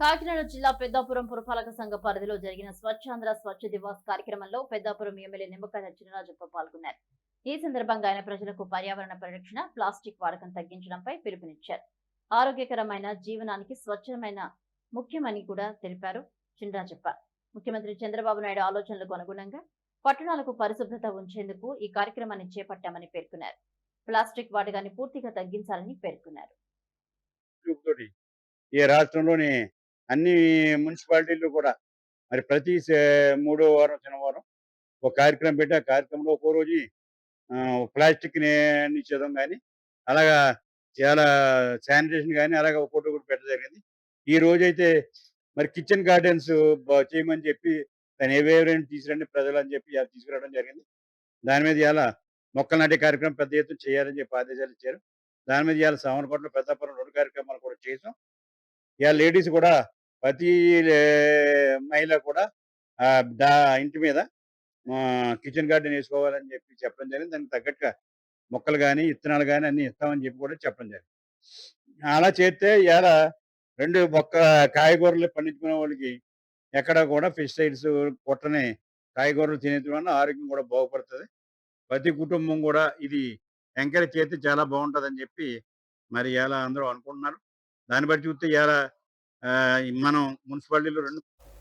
కాకినాడ జిల్లా పెద్దాపురం పురపాలక సంఘ పరిధిలో జరిగిన స్వచ్ఛాంధ్ర స్వచ్ఛ దివాస్ కార్యక్రమంలో పెద్దాపురం ఎమ్మెల్యే నిమ్మకాయల చినరాజప్ప పాల్గొన్నారు. ఈ సందర్భంగా ఆయన ప్రజలకు పర్యావరణ పరిరక్షణ ప్లాస్టిక్ వాడకం తగ్గించడంపై పిలుపునిచ్చారు. ఆరోగ్యకరమైన జీవనానికి స్వచ్ఛమైన ముఖ్యమని కూడా తెలిపారు చినరాజప్ప. ముఖ్యమంత్రి చంద్రబాబు నాయుడు ఆలోచనలకు అనుగుణంగా పట్టణాలకు పరిశుభ్రత ఉంచేందుకు ఈ కార్యక్రమాన్ని చేపట్టామని పేర్కొన్నారు. ప్లాస్టిక్ వాడకాన్ని పూర్తిగా తగ్గించాలని పేర్కొన్నారు. ఈ రాష్ట్రంలోని అన్ని మున్సిపాలిటీలు కూడా. మరి ప్రతి మూడో వారం శనివారం ఒక కార్యక్రమం పెట్టి ఆ కార్యక్రమంలో ఒక్కో రోజు ప్లాస్టిక్ నిషేధం కానీ అలాగా చాలా శానిటేషన్ కానీ అలాగే ఒక కూడా పెట్టడం జరిగింది. ఈ రోజు అయితే మరి కిచెన్ గార్డెన్స్ చేయమని చెప్పి దాని ఏవేవరైనా తీసుకురండి ప్రజలు అని చెప్పి తీసుకురావడం జరిగింది. దాని మీద ఇలా మొక్కలు నాటే కార్యక్రమం పెద్ద ఎత్తున చేయాలని చెప్పి ఆదేశాలు ఇచ్చారు. దాని మీద ఇవాళ సామర్పట్ల పెద్దపురం రెండు కార్యక్రమాలు కూడా చేసాం. ఇవాళ లేడీస్ కూడా ప్రతి మహిళ కూడా దా ఇంటి మీద కిచెన్ గార్డెన్ వేసుకోవాలని చెప్పి చెప్పడం జరిగింది. దానికి తగ్గట్టుగా మొక్కలు కానీ విత్తనాలు కానీ అన్ని ఇస్తామని చెప్పి కూడా చెప్పడం జరిగింది. అలా చేస్తే ఇవాళ రెండు మొక్క కాయగూరలు పండించుకునే వాళ్ళకి ఎక్కడ కూడా పెస్టిసైడ్స్ కొట్టని కాయగూరలు తినేది వల్ల ఆరోగ్యం కూడా బాగుపడుతుంది. ప్రతి కుటుంబం కూడా ఇది ఎంకరేజ్ చేస్తే చాలా బాగుంటుందని చెప్పి మరి ఇలా అందరూ అనుకుంటున్నారు. దాన్ని బట్టి చూస్తే ఇలా మనం మున్సిపాలిటీలో రెండు